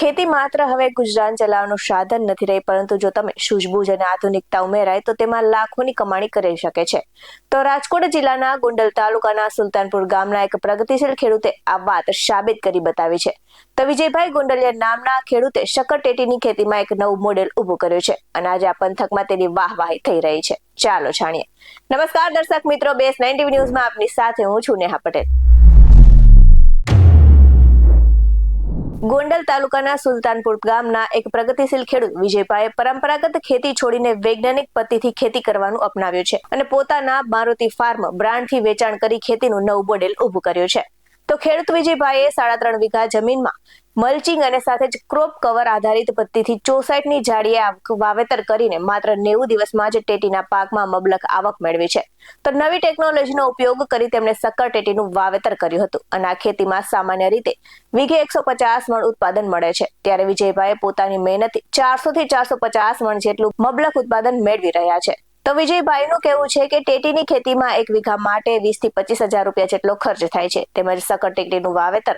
ખેતી માત્ર હવે ગુજરાન ચલાવવાનું સાધન નથી રહી, પરંતુ જો તમે સૂઝબૂઝ અને આધુનિકતા ઉમેરાય, તો તેમાં લાખોની કમાણી કરી શકે છે. તો રાજકોટ જિલ્લાના ગોંડલ તાલુકાના સુલતાનપુર ગામના એક પ્રગતિશીલ ખેડૂતે આ વાત સાબિત કરી બતાવી છે. તો વિજયભાઈ ગોંડલિયા નામના ખેડૂતે શકરટેટીની ખેતીમાં એક નવું મોડેલ ઊભું કર્યું છે અને આજે આ પંથકમાં તેની વાહવાહી થઈ રહી છે. ચાલો જાણીએ. નમસ્કાર દર્શક મિત્રો, બેસ નાઇન્ટી ન્યૂઝમાં આપની સાથે હું છું નેહા પટેલ. ગોંડલ તાલુકાના સુલતાનપુર ગામના એક પ્રગતિશીલ ખેડૂત વિજયભાઈએ પરંપરાગત ખેતી છોડીને વૈજ્ઞાનિક પદ્ધતિથી ખેતી કરવાનું અપનાવ્યું છે અને પોતાના મારુતિ ફાર્મ બ્રાન્ડથી વેચાણ કરી ખેતીનું નવું મોડેલ ઊભું કર્યું છે. તો ખેડૂત વિજયભાઈએ સાડા ત્રણ વીઘા જમીનમાં મલ્ચિંગ અને સાથે જ ક્રોપ કવર આધારિત પદ્ધતિથી ચોસઠની જાડીએ વાવેતર કરીને માત્ર નેવું દિવસમાં જ ટેટીના પાકમાં મબલક આવક મેળવી છે. તો નવી ટેકનોલોજીનો ઉપયોગ કરી તેમણે શક્કર ટેટીનું વાવેતર કર્યું હતું અને આ ખેતીમાં સામાન્ય રીતે વીઘે એકસો પચાસ મણ ઉત્પાદન મળે છે. ત્યારે વિજયભાઈએ પોતાની મહેનતથી ચારસો થી ચારસો પચાસ મણ જેટલું મબલક ઉત્પાદન મેળવી રહ્યા છે. તો વિજયભાઈનું કહેવું છે કે ટેટીની ખેતીમાં એક વીઘા માટે વીસથી પચીસ હજાર રૂપિયા જેટલો ખર્ચ થાય છે. તેમજ સકર ટેકડીનું વાવેતર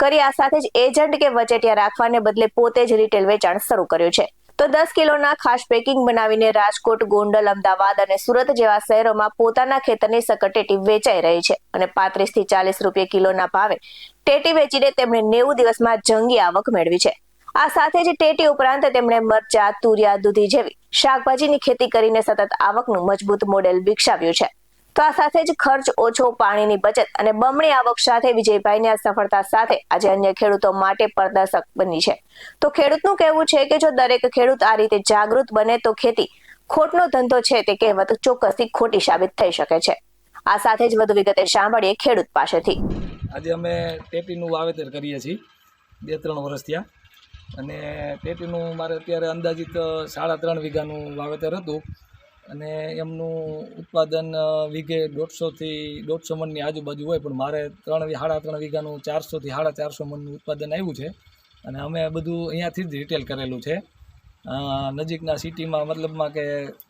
કરી આ સાથે જ એજન્ટ કે વચેટિયા રાખવાને બદલે પોતે જ રિટેલ વેચાણ શરૂ કર્યું છે. તો દસ કિલોના ખાસ પેકિંગ બનાવીને રાજકોટ, ગોંડલ, અમદાવાદ અને સુરત જેવા શહેરોમાં પોતાના ખેતરની સકર ટેટી વેચાઈ રહી છે અને પાંત્રીસથી ચાલીસ રૂપિયા કિલોના ભાવે ટેટી વેચીને તેમણે નેવું દિવસમાં જંગી આવક મેળવી છે. આ સાથે જ ટેટી ઉપરાંત તેમણે મરચા, તુરિયા, દૂધી જેવી શાકભાજીની ખેતી કરીને સતત આવકનું મજબૂત મોડેલ વિકસાવ્યું છે. તો આ સાથે જ ખર્ચ ઓછો, પાણીની બચત અને બમણી આવક સાથે વિજયભાઈની આ સફળતા સાથે આજે અન્ય ખેડૂતો માટે પ્રદર્શક બની છે. તો ખેડૂતનું કહેવું છે કે જો દરેક ખેડૂત આ રીતે જાગૃત બને તો ખેતી ખોટનો ધંધો છે તે કહેવત ચોક્કસથી ખોટી સાબિત થઈ શકે છે. આ સાથે જ વધુ વિગતે સાંભળીએ ખેડૂત પાસેથી. આજે અમે ટેટીનું વાવેતર કરીએ છીએ. બે ત્રણ વર્ષ થયા. અને પેટીનું મારે અત્યારે અંદાજિત સાડા ત્રણ વીઘાનું વાવેતર હતું. અને એમનું ઉત્પાદન વીઘે દોઢસોથી, દોઢસો મણની આજુબાજુ હોય, પણ મારે ત્રણ સાડા ત્રણ વીઘાનું ચારસોથી સાડા ચારસો મણનું ઉત્પાદન આવ્યું છે. અને અમે બધું અહીંયાથી જ રિટેલ કરેલું છે. નજીકના સિટીમાં, મતલબમાં કે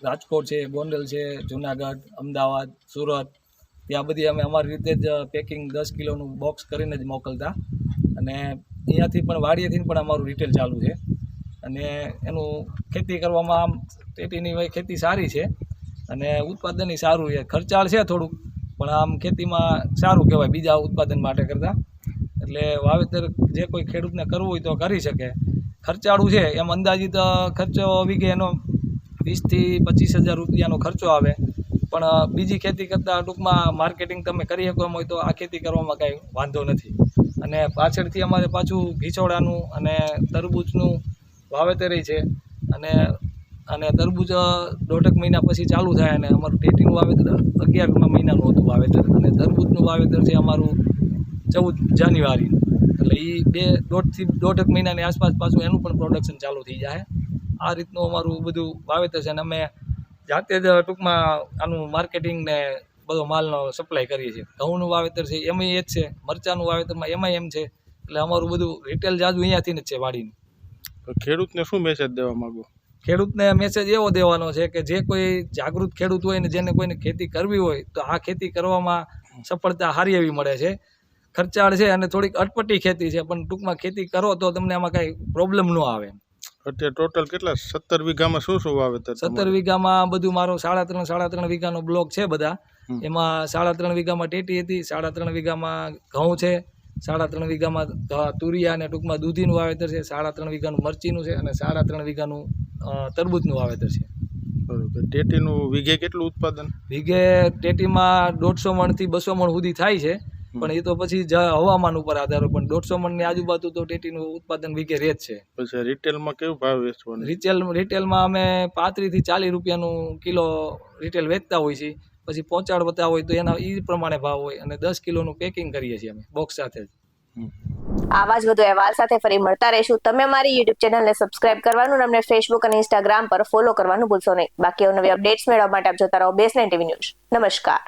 રાજકોટ છે, ગોંડલ છે, જુનાગઢ, અમદાવાદ, સુરત, ત્યાં બધી અમે અમારી રીતે જ પેકિંગ દસ કિલોનું બોક્સ કરીને જ મોકલતા. અને અહીંયાથી પણ વાડીએથી પણ અમારું રિટેલ ચાલુ છે. અને એનું ખેતી કરવામાં આમ ટેટીની ખેતી સારી છે. અને ઉત્પાદનય સારું છે. ખર્ચાળ છે થોડુંક, પણ આમ ખેતીમાં સારું કહેવાય બીજા ઉત્પાદન માટે કરતાં. એટલે વાવેતર જે કોઈ ખેડૂતને કરવું હોય તો કરી શકે. ખર્ચાળું છે. એમ અંદાજિત ખર્ચો વીઘે એનો વીસથી પચીસ હજાર રૂપિયાનો ખર્ચો આવે. પણ બીજી ખેતી કરતાં ટૂંકમાં માર્કેટિંગ તમે કરી શકો એમ હોય તો આ ખેતી કરવામાં કાંઈ વાંધો નથી. અને પાછળથી અમારે પાછું ઘીચોડાનું અને તરબૂચનું વાવેતરે છે. અને અને તરબૂચ દોઢક મહિના પછી ચાલુ થાય અને અમારું ટેટીનું વાવેતર અગિયાર મહિનાનું હતું વાવેતર. અને તરબૂચનું વાવેતર છે અમારું ચૌદ જાન્યુઆરી. એટલે એ બે, દોઢથી દોઢેક મહિનાની આસપાસ પાછું એનું પણ પ્રોડક્શન ચાલુ થઈ જાય. આ રીતનું અમારું બધું વાવેતર છે. અને અમે જાતે જ ટૂંકમાં આનું માર્કેટિંગ ને બધો માલનો સપ્લાય કરીએ છીએ. ઘઉંનું વાવેતર છે એમાંય એ જ છે. મરચાંનું વાવેતરમાં એમાંય એમ છે. એટલે અમારું બધું રિટેલ જાજુ અહીંયાથી જ છે વાડીનું. ખેડૂતને શું મેસેજ દેવા માગો? ખેડૂતને મેસેજ એવો દેવાનો છે કે જે કોઈ જાગૃત ખેડૂત હોય ને જેને કોઈને ખેતી કરવી હોય તો આ ખેતી કરવામાં સફળતા સારી એવી મળે છે. ખર્ચાળ છે અને થોડીક અટપટી ખેતી છે પણ ટૂંકમાં ખેતી કરો તો તમને આમાં કાંઈ પ્રોબ્લેમ ન આવે. અત્યારે ટોટલ કેટલા? સત્તર વીઘામાં શું શું વાવેતર સત્તર વીઘામાં બધું મારો સાડા ત્રણ સાડા ત્રણ વીઘાનો બ્લોક છે બધા. એમાં સાડા ત્રણ વીઘામાં ટેટી હતી સાડા ત્રણ વીઘામાં ઘઉં છે સાડા ત્રણ વીઘામાં તુરિયા અને ટૂંકમાં દૂધીનું વાવેતર છે સાડા ત્રણ વીઘાનું મરચીનું છે અને સાડા ત્રણ વીઘાનું તરબૂચનું વાવેતર છે. બરોબર. ટેટીનું વીઘે કેટલું ઉત્પાદન? વીઘે ટેટીમાં દોઢસો મણથી બસો મણ સુધી થાય છે પણ એ તો પછી હવામાન ઉપર આધાર પણ દોઢસો મણની આજુબાજુ તો ટેટીનું ઉત્પાદન વીઘે રહે જ છે. પછી રિટેલમાં કેવું ભાવ વેચવાનું? રિટેલ રિટેલમાં અમે પાંત્રીસથી ચાલીસ રૂપિયાનું કિલો રિટેલ વેચતા હોય છે પછી પહોંચાડતા હોય તો એના એ પ્રમાણે ભાવ હોય અને દસ કિલોનું પેકિંગ કરીએ છીએ અમે બોક્સ સાથે જ. આવા જ વધુ અહેવાલ સાથે ફરી મળતા રહીશું. તમે મારી યુટ્યુબ ચેનલને સબસ્ક્રાઇબ કરવાનું અને અમને ફેસબુક અને ઇન્સ્ટાગ્રામ પર ફોલો કરવાનું ભૂલશો નહીં. બાકી નવી અપડેટ્સ મેળવવા માટે આપ જોતા રહો બેસ નાઇન ટીવી ન્યૂઝ. નમસ્કાર.